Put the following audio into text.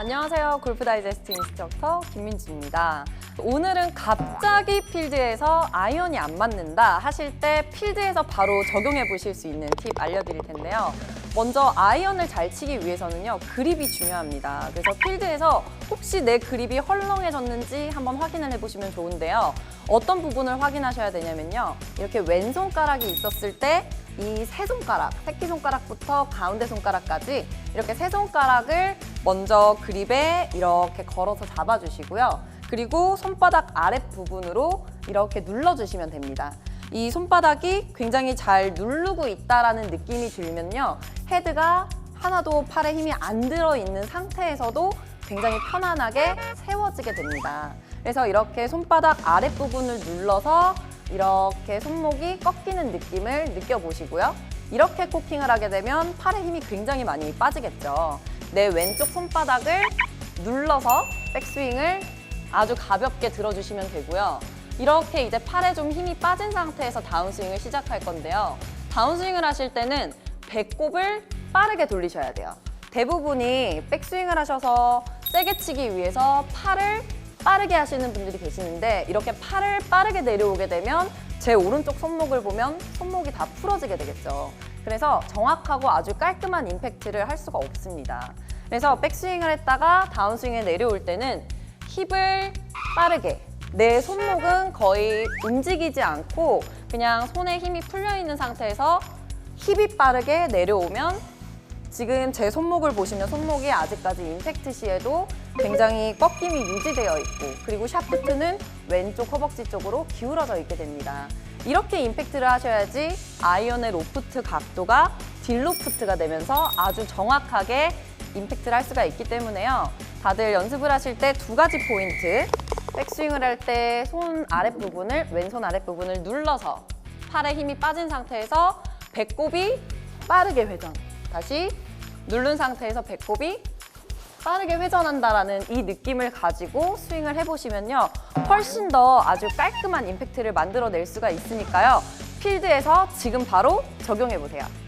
안녕하세요. 골프 다이제스트 인스트럭터 김민지입니다. 오늘은 갑자기 필드에서 아이언이 안 맞는다 하실 때 필드에서 바로 적용해 보실 수 있는 팁 알려드릴 텐데요. 먼저 아이언을 잘 치기 위해서는요, 그립이 중요합니다. 그래서 필드에서 혹시 내 그립이 헐렁해졌는지 한번 확인을 해보시면 좋은데요. 어떤 부분을 확인하셔야 되냐면요. 이렇게 왼손가락이 있었을 때 이 세 손가락, 새끼 손가락부터 가운데 손가락까지 이렇게 세 손가락을 먼저 그립에 이렇게 걸어서 잡아주시고요. 그리고 손바닥 아랫 부분으로 이렇게 눌러주시면 됩니다. 이 손바닥이 굉장히 잘 누르고 있다라는 느낌이 들면요. 헤드가 하나도 팔에 힘이 안 들어 있는 상태에서도 굉장히 편안하게 세워지게 됩니다. 그래서 이렇게 손바닥 아랫 부분을 눌러서 이렇게 손목이 꺾이는 느낌을 느껴보시고요. 이렇게 코킹을 하게 되면 팔에 힘이 굉장히 많이 빠지겠죠. 내 왼쪽 손바닥을 눌러서 백스윙을 아주 가볍게 들어주시면 되고요. 이렇게 이제 팔에 좀 힘이 빠진 상태에서 다운스윙을 시작할 건데요. 다운스윙을 하실 때는 배꼽을 빠르게 돌리셔야 돼요. 대부분이 백스윙을 하셔서 세게 치기 위해서 팔을 빠르게 하시는 분들이 계시는데 이렇게 팔을 빠르게 내려오게 되면 제 오른쪽 손목을 보면 손목이 다 풀어지게 되겠죠. 그래서 정확하고 아주 깔끔한 임팩트를 할 수가 없습니다. 그래서 백스윙을 했다가 다운스윙에 내려올 때는 힙을 빠르게 내 손목은 거의 움직이지 않고 그냥 손에 힘이 풀려 있는 상태에서 힙이 빠르게 내려오면 지금 제 손목을 보시면 손목이 아직까지 임팩트 시에도 굉장히 꺾임이 유지되어 있고 그리고 샤프트는 왼쪽 허벅지 쪽으로 기울어져 있게 됩니다. 이렇게 임팩트를 하셔야지 아이언의 로프트 각도가 딜로프트가 되면서 아주 정확하게 임팩트를 할 수가 있기 때문에요. 다들 연습을 하실 때 두 가지 포인트. 백스윙을 할 때 손 아랫부분을, 왼손 아랫부분을 눌러서 팔에 힘이 빠진 상태에서 배꼽이 빠르게 회전. 다시 누른 상태에서 배꼽이 빠르게 회전한다라는 이 느낌을 가지고 스윙을 해보시면요. 훨씬 더 아주 깔끔한 임팩트를 만들어낼 수가 있으니까요. 필드에서 지금 바로 적용해보세요.